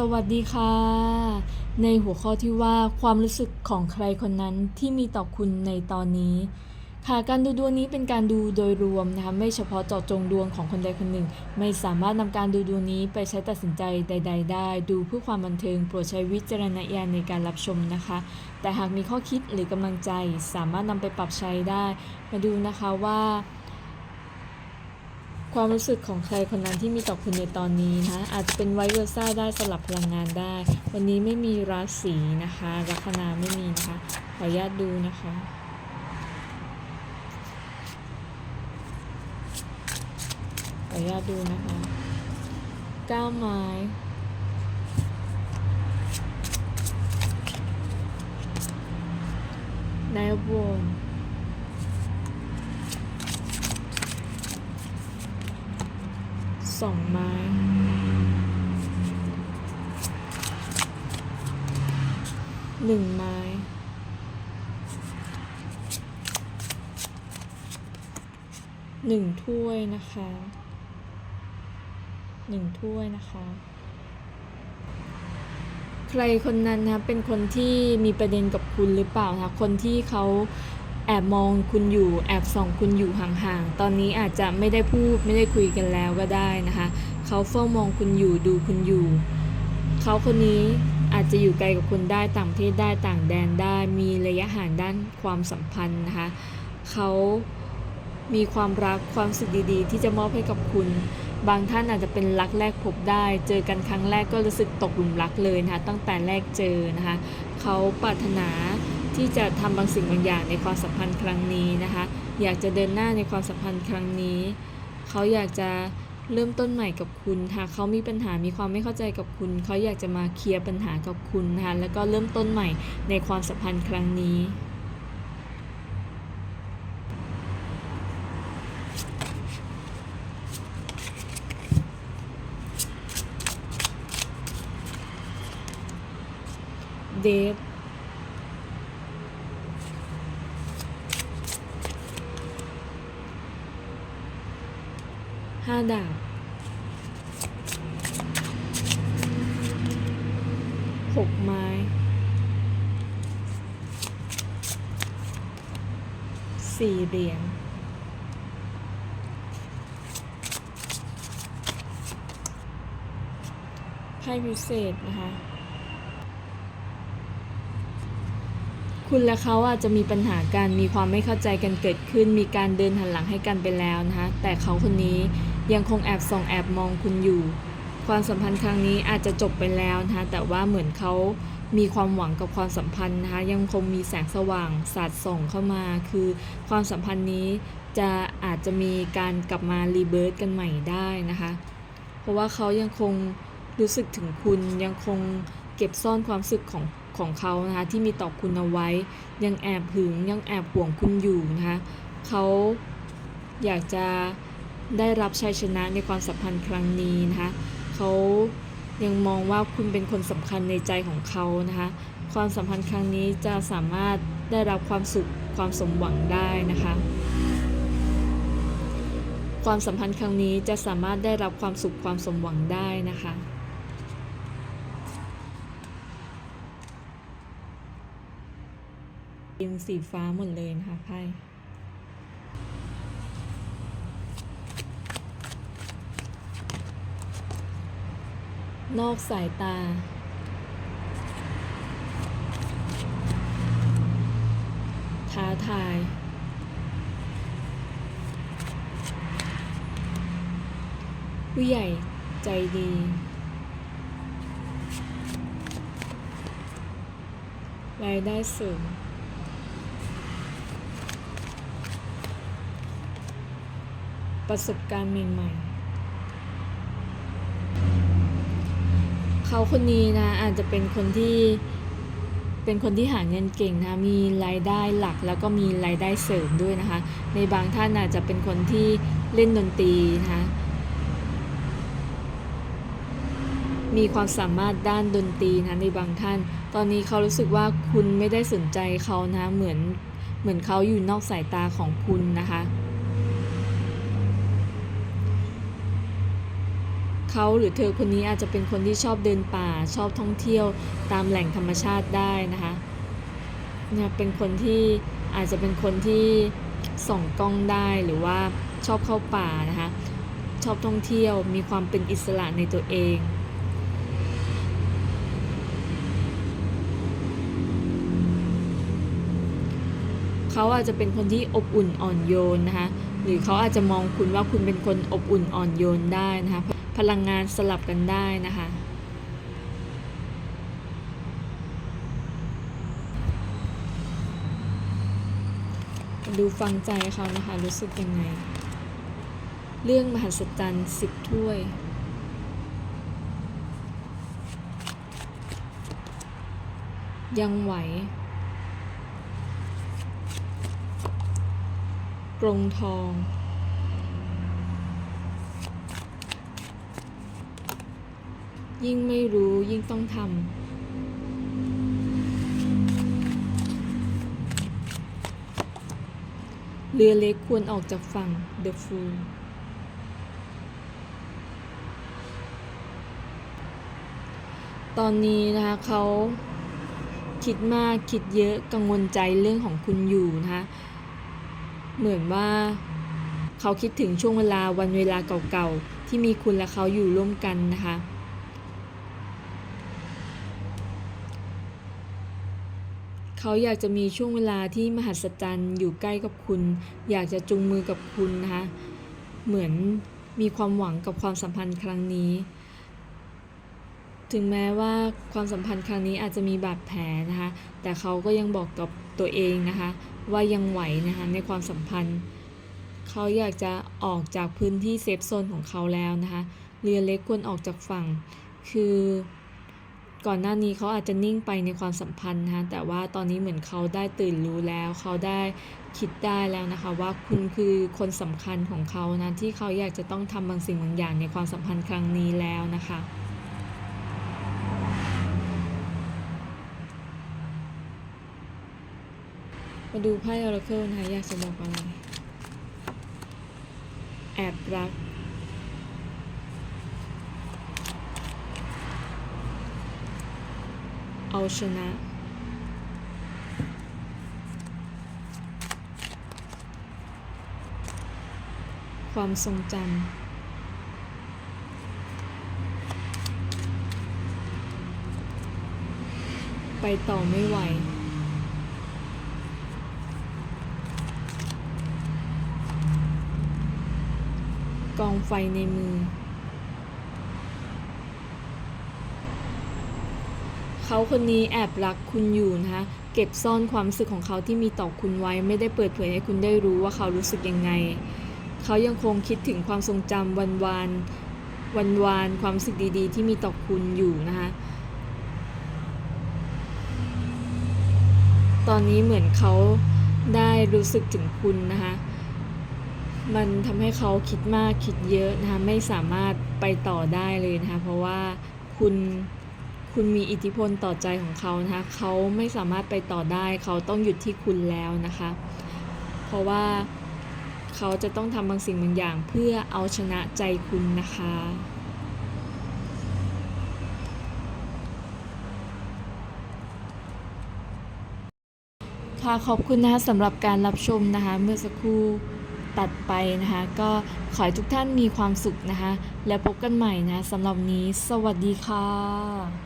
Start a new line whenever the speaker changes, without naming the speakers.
สวัสดีค่ะ ในหัวข้อที่ว่าความรู้สึกของใครคนนั้นที่มีต่อคุณในตอนนี้ ค่ะการดูดวงนี้เป็นการดูโดยรวมนะคะไม่เฉพาะเจาะจงดวงของคนใดคนหนึ่ง ไม่สามารถนำการดูดวงนี้ไปใช้ตัดสินใจใด ๆ ได้ ดูเพื่อความบันเทิงโปรดใช้วิจารณญาณในการรับชมนะคะ แต่หากมีข้อคิดหรือกำลังใจ สามารถนำไปปรับใช้ได้ มาดูนะคะว่า ความรู้สึกของใครคนนั้นที่มีต่อคุณในตอนนี้นะอาจจะเป็นไวเวอร์ซ่าได้สลับพลังงานได้ วันนี้ไม่มีราศีนะคะลัคนาไม่มีนะคะ ขออนุญาตดูนะคะขออนุญาตดูนะคะก้าไม้นายวน สองไม้หนึ่งไม้หนึ่งถ้วยนะคะหนึ่งถ้วยนะคะ ใครคนนั้นนะเป็นคนที่มีประเด็นกับคุณหรือเปล่านะคะคนที่เขา แอบมองคุณอยู่ แอบส่องคุณอยู่ห่างๆ ตอนนี้อาจจะไม่ได้พูดไม่ได้คุยกันแล้วก็ได้นะคะ เขาเฝ้ามองคุณอยู่ดูคุณอยู่ เขาคนนี้อาจจะอยู่ไกลกับคุณได้ต่างประเทศได้ต่างแดนได้ มีระยะห่างด้านความสัมพันธ์นะคะ เขามีความรักความสุขดีๆ ที่จะมอบให้กับคุณ บางท่านอาจจะเป็นรักแรกพบได้ เจอกันครั้งแรกก็รู้สึกตกหลุมรักเลยนะคะ ตั้งแต่แรกเจอนะคะ เขาปรารถนา ที่จะทำบางสิ่งบางอย่างในความสัมพันธ์ครั้งนี้นะคะ อยากจะเดินหน้าในความสัมพันธ์ครั้งนี้ เขาอยากจะเริ่มต้นใหม่กับคุณหากเขามีปัญหามีความไม่เข้าใจกับคุณ เขาอยากจะมาเคลียร์ปัญหากับคุณนะคะแล้วก็เริ่มต้นใหม่ในความสัมพันธ์ครั้งนี้เดฟ ดาบหกไม้สี่เหรียญไพ่พิเศษนะคะ คุณและเขาอาจจะมีปัญหากัน มีความไม่เข้าใจกันเกิดขึ้น มีการเดินหันหลังให้กันไปแล้วนะคะ แต่เขาคนนี้ ยังคงแอบส่องแอบมองคุณอยู่ ความสัมพันธ์ครั้งนี้อาจจะจบไปแล้วนะคะแต่ว่าเหมือนเขามีความหวังกับความสัมพันธ์นะคะยังคงมีแสงสว่างสาดส่องเข้ามา คือความสัมพันธ์นี้จะอาจจะมีการกลับมารีเบิร์ตกันใหม่ได้นะคะ เพราะว่าเขายังคงรู้สึกถึงคุณยังคงเก็บซ่อนความรู้สึกของของเขานะคะที่มีต่อคุณเอาไว้ ยังแอบหึงยังแอบห่วงคุณอยู่นะคะเขาอยากจะ ได้รับชัยชนะในความสัมพันธ์ครั้งนี้นะคะเขายังมองว่าคุณเป็นคนสำคัญในใจของเขานะคะความสัมพันธ์ครั้งนี้จะสามารถได้รับความสุขความสมหวังได้นะคะ ความสัมพันธ์ครั้งนี้จะสามารถได้รับความสุขความสมหวังได้นะคะเป็นสีฟ้าหมดเลยนะคะไพ่ นอกสายตา ท้าทาย ผู้ใหญ่ใจดี รายได้สริมประสบการณ์ใหม่ๆ เขาคนนี้นะอาจจะเป็นคนที่เป็นคนที่หาเงินเก่งนะมีรายได้หลักแล้วก็มีรายได้เสริมด้วยนะคะ ในบางท่านอาจจะเป็นคนที่เล่นดนตรีนะคะมีความสามารถด้านดนตรีนะในบางท่าน ตอนนี้เขารู้สึกว่าคุณไม่ได้สนใจเขานะเหมือนเหมือนเขาอยู่นอกสายตาของคุณนะคะ เขเขาหรือเธอคนนี้อาจจะเป็นคนที่ชอบเดินป่าชอบท่องเที่ยวตามแหล่งธรรมชาติได้นะคะเนี่ยเป็นคนที่อาจจะเป็นคนที่ส่องกล้องได้หรือว่าชอบเข้าป่านะคะชอบท่องเที่ยวมีความเป็นอิสระในตัวเองเขาอาจจะเป็นคนที่อบอุ่นอ่อนโยนนะคะ หรือเขาอาจจะมองคุณว่าคุณเป็นคนอบอุ่นอ่อนโยนได้นะคะ พลังงานสลับกันได้นะคะ ดูฟังใจเขานะคะ รู้สึกยังไง เรื่องมหัศจรรย์สิบถ้วยยังไหว กรงทอง ยิ่งไม่รู้ยิ่งต้องทำเรือเล็กควรออกจากฝั่ง The Fool ตอนนี้นะคะเขาคิดมากคิดเยอะกังวลใจเรื่องของคุณอยู่นะคะ เหมือนว่าเขาคิดถึงช่วงเวลาวันเวลาเก่าๆ ที่มีคุณและเขาอยู่ร่วมกันนะคะ เขาอยากจะมีช่วงเวลาที่มหัศจรรย์อยู่ใกล้กับคุณ อยากจะจุงมือกับคุณนะคะ เหมือนมีความหวังกับความสัมพันธ์ครั้งนี้ ถึงแม้ว่าความสัมพันธ์ครั้งนี้อาจจะมีบาดแผลนะคะ แต่เขาก็ยังบอกกับตัวเองนะคะ ว่ายังไหวนะคะในความสัมพันธ์ เขาอยากจะออกจากพื้นที่เซฟโซนของเขาแล้วนะคะ เรือเล็กควรออกจากฝั่ง คือ ก่อนหน้านี้เขาอาจจะนิ่งไปในความสัมพันธ์นะคะแต่ว่าตอนนี้เหมือนเขาได้ตื่นรู้แล้ว เขาได้คิดได้แล้วนะคะ ว่าคุณคือคนสำคัญของเขานะที่เขาอยากจะต้องทำบางสิ่งบางอย่างในความสัมพันธ์ครั้งนี้แล้วนะคะมาดูไพ่ออราเคิลนะคะอยากจะบอกอะไรแอบรัก เอาชนะ ความทรงจำไปต่อไม่ไหวกองไฟในมือ เขาคนนี้แอบรักคุณอยู่นะคะ เก็บซ่อนความรู้สึกของเขาที่มีต่อคุณไว้ ไม่ได้เปิดเผยให้คุณได้รู้ว่าเขารู้สึกยังไง เขายังคงคิดถึงความทรงจำวันวานวันวานความรู้สึกดีๆ ที่มีต่อคุณอยู่นะคะตอนนี้เหมือนเขาได้รู้สึกถึงคุณนะคะ มันทำให้เขาคิดมากคิดเยอะนะคะ ไม่สามารถไปต่อได้เลยนะคะ เพราะว่าคุณ คุณมีอิทธิพลต่อใจของเขานะคะเขาไม่สามารถไปต่อได้เขาต้องหยุดที่คุณแล้วนะคะ เพราะว่าเขาจะต้องทำบางสิ่งบางอย่างเพื่อเอาชนะใจคุณนะคะ ค่ะขอบคุณนะคะสำหรับการรับชมนะคะ เมื่อสักครู่ตัดไปนะคะ ก็ขอให้ทุกท่านมีความสุขนะคะ แล้วพบกันใหม่นะสำหรับนี้ สวัสดีค่ะ